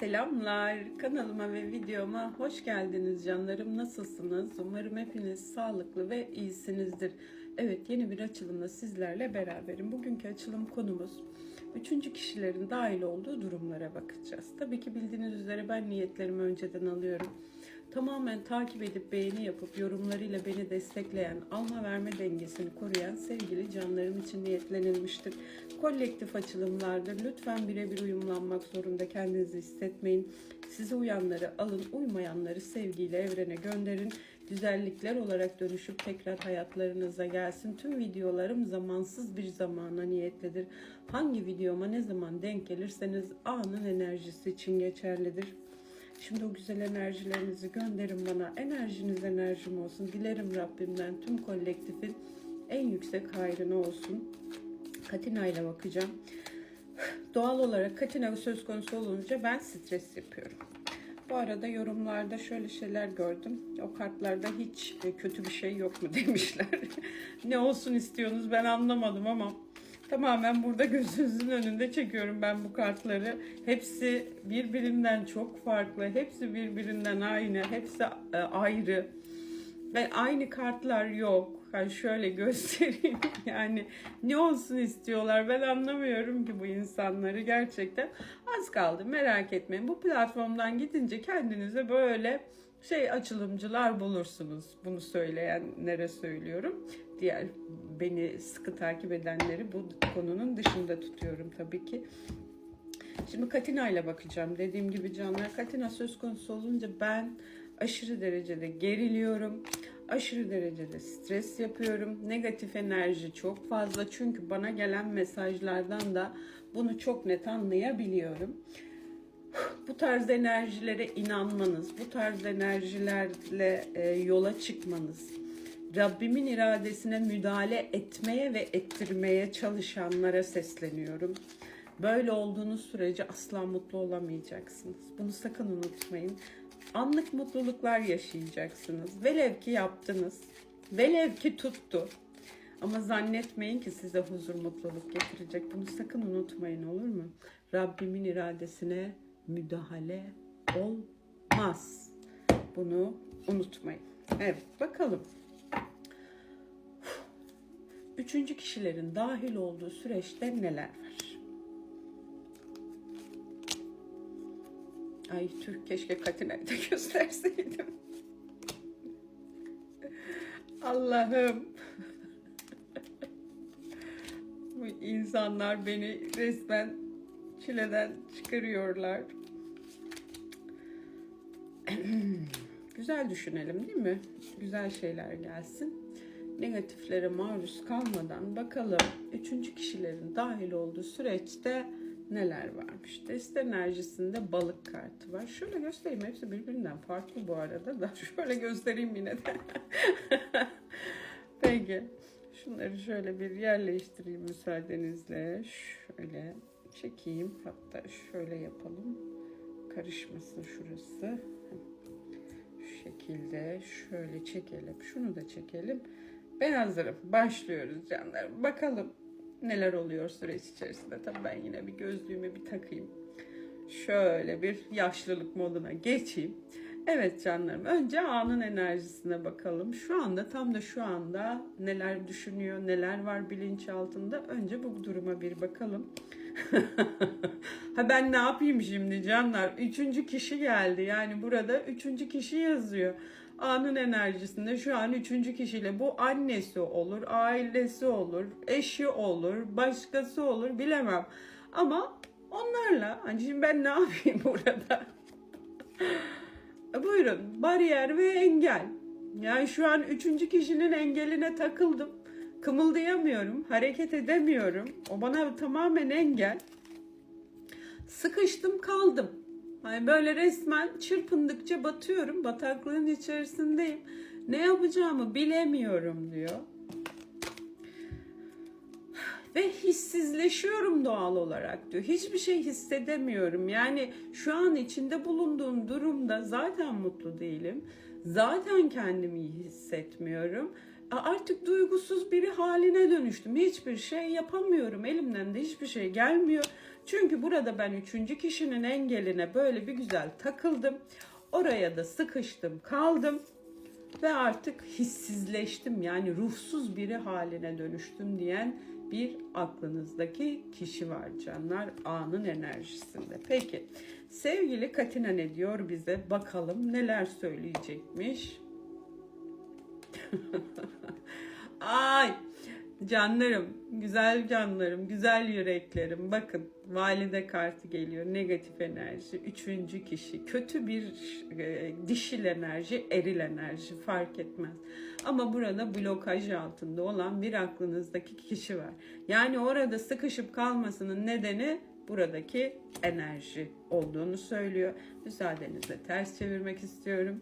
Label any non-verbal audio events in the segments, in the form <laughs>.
Selamlar. Kanalıma ve videoma hoş geldiniz canlarım. Nasılsınız? Umarım hepiniz sağlıklı ve iyisinizdir. Evet yeni bir açılımla sizlerle beraberim. Bugünkü açılım konumuz üçüncü kişilerin dahil olduğu durumlara bakacağız. Tabii ki bildiğiniz üzere ben niyetlerimi önceden alıyorum tamamen takip edip beğeni yapıp yorumlarıyla beni destekleyen, alma verme dengesini koruyan sevgili canlarım için niyetlenilmiştir. Kolektif açılımlardır. Lütfen birebir uyumlanmak zorunda kendinizi hissetmeyin. Size uyanları alın, uymayanları sevgiyle evrene gönderin. Güzellikler olarak dönüşüp tekrar hayatlarınıza gelsin. Tüm videolarım zamansız bir zamana niyetlidir. Hangi videoma ne zaman denk gelirseniz anın enerjisi için geçerlidir. Şimdi o güzel enerjilerinizi gönderin bana. Enerjiniz enerjim olsun. Dilerim Rabbimden tüm kolektifin en yüksek hayrına olsun. Katina ile bakacağım. Doğal olarak Katina söz konusu olunca ben stres yapıyorum. Bu arada yorumlarda şöyle şeyler gördüm. O kartlarda hiç kötü bir şey yok mu <laughs> demişler. ne olsun istiyorsunuz ben anlamadım ama Tamamen burada gözünüzün önünde çekiyorum ben bu kartları. Hepsi birbirinden çok farklı. Hepsi birbirinden aynı. Hepsi e, ayrı. Ve aynı kartlar yok. Yani şöyle <laughs> göstereyim. Yani ne olsun istiyorlar. Ben anlamıyorum ki bu insanları gerçekten. Az kaldı merak etmeyin. Bu platformdan gidince kendinize böyle şey açılımcılar bulursunuz. Bunu söyleyenlere söylüyorum. Diğer beni sıkı takip edenleri bu konunun dışında tutuyorum tabii ki. Şimdi Katina ile bakacağım. Dediğim gibi canlar Katina söz konusu olunca ben aşırı derecede geriliyorum. Aşırı derecede stres yapıyorum. Negatif enerji çok fazla. Çünkü bana gelen mesajlardan da bunu çok net anlayabiliyorum bu tarz enerjilere inanmanız, bu tarz enerjilerle e, yola çıkmanız, Rabbimin iradesine müdahale etmeye ve ettirmeye çalışanlara sesleniyorum. Böyle olduğunuz sürece asla mutlu olamayacaksınız. Bunu sakın unutmayın. Anlık mutluluklar yaşayacaksınız. Velev ki yaptınız. Velev ki tuttu. Ama zannetmeyin ki size huzur, mutluluk getirecek. Bunu sakın unutmayın olur mu? Rabbimin iradesine müdahale olmaz. Bunu unutmayın. Evet bakalım. Üçüncü kişilerin dahil olduğu süreçte neler var? Ay Türk keşke Katina'yı da <laughs> gösterseydim. Allah'ım. Bu insanlar beni resmen çileden çıkarıyorlar. <clears throat> Güzel düşünelim değil mi? Güzel şeyler gelsin. Negatiflere maruz kalmadan bakalım üçüncü kişilerin dahil olduğu süreçte neler varmış. Dest enerjisinde balık kartı var. Şöyle göstereyim. Hepsi birbirinden farklı bu arada da. <laughs> Şöyle göstereyim yine de. <laughs> Peki. Şunları şöyle bir yerleştireyim müsaadenizle. Şöyle çekeyim. Hatta şöyle yapalım. Karışmasın şurası. Şu şekilde şöyle çekelim. Şunu da çekelim. Ben hazırım. Başlıyoruz canlar. Bakalım neler oluyor süreç içerisinde. Tabii ben yine bir gözlüğümü bir takayım. Şöyle bir yaşlılık moduna geçeyim. Evet canlarım. Önce anın enerjisine bakalım. Şu anda tam da şu anda neler düşünüyor, neler var bilinç altında. Önce bu duruma bir bakalım. <laughs> ha ben ne yapayım şimdi canlar? Üçüncü kişi geldi. Yani burada üçüncü kişi yazıyor. Anın enerjisinde şu an üçüncü kişiyle bu annesi olur, ailesi olur, eşi olur, başkası olur bilemem. Ama onlarla hani şimdi ben ne <laughs> yapayım burada? <laughs> Buyurun bariyer ve engel. Yani şu an üçüncü kişinin engeline takıldım. Kımıldayamıyorum, hareket edemiyorum. O bana tamamen engel. Sıkıştım kaldım. Hani böyle resmen çırpındıkça batıyorum. Bataklığın içerisindeyim. Ne yapacağımı bilemiyorum diyor. Ve hissizleşiyorum doğal olarak diyor. Hiçbir şey hissedemiyorum. Yani şu an içinde bulunduğum durumda zaten mutlu değilim. Zaten kendimi iyi hissetmiyorum. Artık duygusuz biri haline dönüştüm. Hiçbir şey yapamıyorum. Elimden de hiçbir şey gelmiyor. Çünkü burada ben üçüncü kişinin engeline böyle bir güzel takıldım. Oraya da sıkıştım, kaldım ve artık hissizleştim yani ruhsuz biri haline dönüştüm diyen bir aklınızdaki kişi var canlar anın enerjisinde. Peki sevgili Katina ne diyor bize bakalım neler söyleyecekmiş. <laughs> Ay canlarım, güzel canlarım, güzel yüreklerim. Bakın valide kartı geliyor. Negatif enerji, üçüncü kişi. Kötü bir e, dişil enerji, eril enerji fark etmez. Ama burada blokaj altında olan bir aklınızdaki kişi var. Yani orada sıkışıp kalmasının nedeni buradaki enerji olduğunu söylüyor. Müsaadenizle ters çevirmek istiyorum.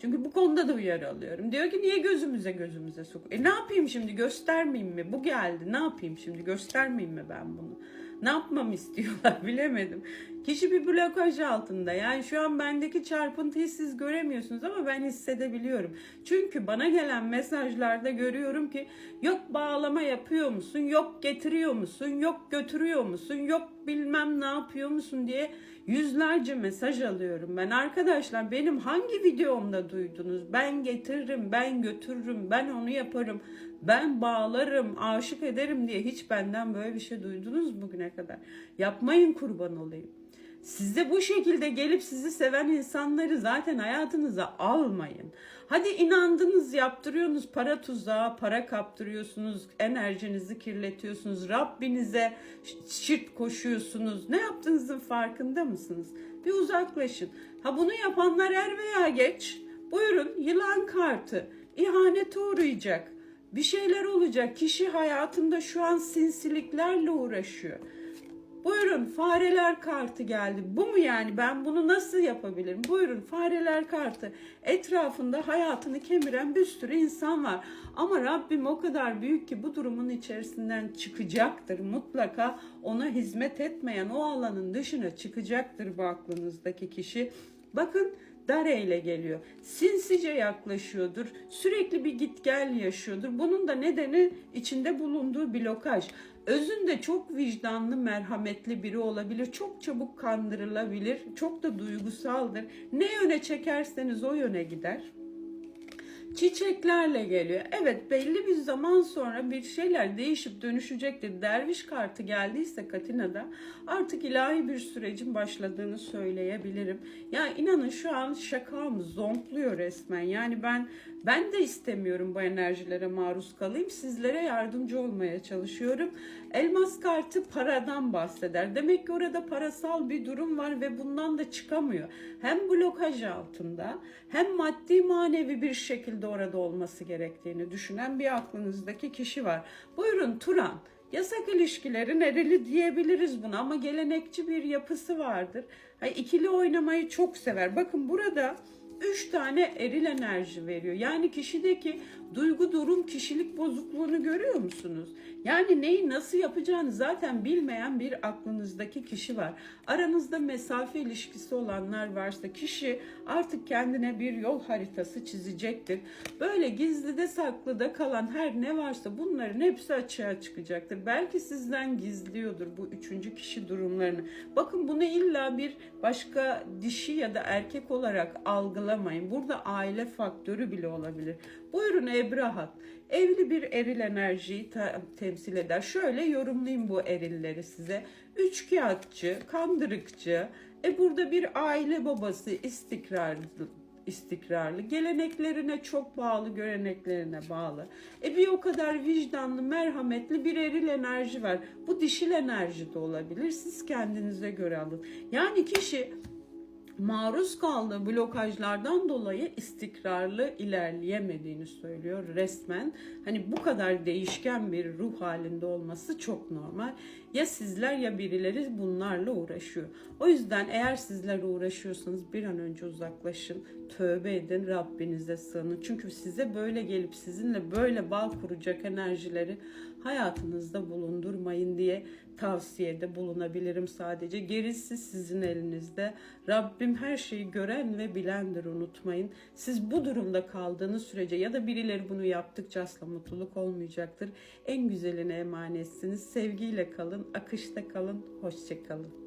Çünkü bu konuda da uyarı alıyorum. Diyor ki niye gözümüze gözümüze sok? E ne yapayım şimdi göstermeyeyim mi? Bu geldi ne yapayım şimdi göstermeyeyim mi ben bunu? Ne yapmamı istiyorlar <laughs> bilemedim. Kişi bir blokaj altında. Yani şu an bendeki çarpıntıyı siz göremiyorsunuz ama ben hissedebiliyorum. Çünkü bana gelen mesajlarda görüyorum ki yok bağlama yapıyor musun? Yok getiriyor musun? Yok götürüyor musun? Yok bilmem ne yapıyor musun diye yüzlerce mesaj alıyorum ben. Arkadaşlar benim hangi videomda duydunuz? Ben getiririm, ben götürürüm, ben onu yaparım, ben bağlarım, aşık ederim diye hiç benden böyle bir şey duydunuz bugüne kadar? Yapmayın kurban olayım. Size bu şekilde gelip sizi seven insanları zaten hayatınıza almayın. Hadi inandınız yaptırıyorsunuz para tuzağı, para kaptırıyorsunuz, enerjinizi kirletiyorsunuz, Rabbinize şirt koşuyorsunuz. Ne yaptığınızın farkında mısınız? Bir uzaklaşın. Ha bunu yapanlar er veya geç. Buyurun yılan kartı. İhanete uğrayacak. Bir şeyler olacak. Kişi hayatında şu an sinsiliklerle uğraşıyor. Buyurun fareler kartı geldi. Bu mu yani ben bunu nasıl yapabilirim? Buyurun fareler kartı. Etrafında hayatını kemiren bir sürü insan var. Ama Rabbim o kadar büyük ki bu durumun içerisinden çıkacaktır. Mutlaka ona hizmet etmeyen o alanın dışına çıkacaktır bu aklınızdaki kişi. Bakın Dare ile geliyor. Sinsice yaklaşıyordur. Sürekli bir git gel yaşıyordur. Bunun da nedeni içinde bulunduğu blokaj. Özünde çok vicdanlı, merhametli biri olabilir. Çok çabuk kandırılabilir. Çok da duygusaldır. Ne yöne çekerseniz o yöne gider çiçeklerle geliyor. Evet belli bir zaman sonra bir şeyler değişip dönüşecektir. Derviş kartı geldiyse Katina'da artık ilahi bir sürecin başladığını söyleyebilirim. Ya inanın şu an şakam zonkluyor resmen. Yani ben ben de istemiyorum bu enerjilere maruz kalayım. Sizlere yardımcı olmaya çalışıyorum. Elmas kartı paradan bahseder. Demek ki orada parasal bir durum var ve bundan da çıkamıyor. Hem blokaj altında hem maddi manevi bir şekilde orada olması gerektiğini düşünen bir aklınızdaki kişi var. Buyurun Turan. Yasak ilişkilerin erili diyebiliriz buna ama gelenekçi bir yapısı vardır. Hay ikili oynamayı çok sever. Bakın burada üç tane eril enerji veriyor. Yani kişideki duygu durum kişilik bozukluğunu görüyor musunuz? Yani neyi nasıl yapacağını zaten bilmeyen bir aklınızdaki kişi var. Aranızda mesafe ilişkisi olanlar varsa kişi artık kendine bir yol haritası çizecektir. Böyle gizlide saklıda kalan her ne varsa bunların hepsi açığa çıkacaktır. Belki sizden gizliyordur bu üçüncü kişi durumlarını. Bakın bunu illa bir başka dişi ya da erkek olarak algılamayın. Burada aile faktörü bile olabilir. Buyurun Ebrahat. Evli bir eril enerjiyi temsil eder. Şöyle yorumlayayım bu erilleri size. Üçkağıtçı, kandırıkçı. E burada bir aile babası istikrarlı istikrarlı, geleneklerine çok bağlı, göreneklerine bağlı. E bir o kadar vicdanlı, merhametli bir eril enerji var. Bu dişil enerji de olabilir. Siz kendinize göre alın. Yani kişi maruz kaldığı blokajlardan dolayı istikrarlı ilerleyemediğini söylüyor resmen. Hani bu kadar değişken bir ruh halinde olması çok normal. Ya sizler ya birileri bunlarla uğraşıyor. O yüzden eğer sizler uğraşıyorsanız bir an önce uzaklaşın. Tövbe edin Rabbinize sığının. Çünkü size böyle gelip sizinle böyle bağ kuracak enerjileri hayatınızda bulundurmayın diye tavsiyede bulunabilirim sadece. Gerisi sizin elinizde. Rabbim her şeyi gören ve bilendir unutmayın. Siz bu durumda kaldığınız sürece ya da birileri bunu yaptıkça asla mutluluk olmayacaktır. En güzeline emanetsiniz. Sevgiyle kalın, akışta kalın, hoşça kalın.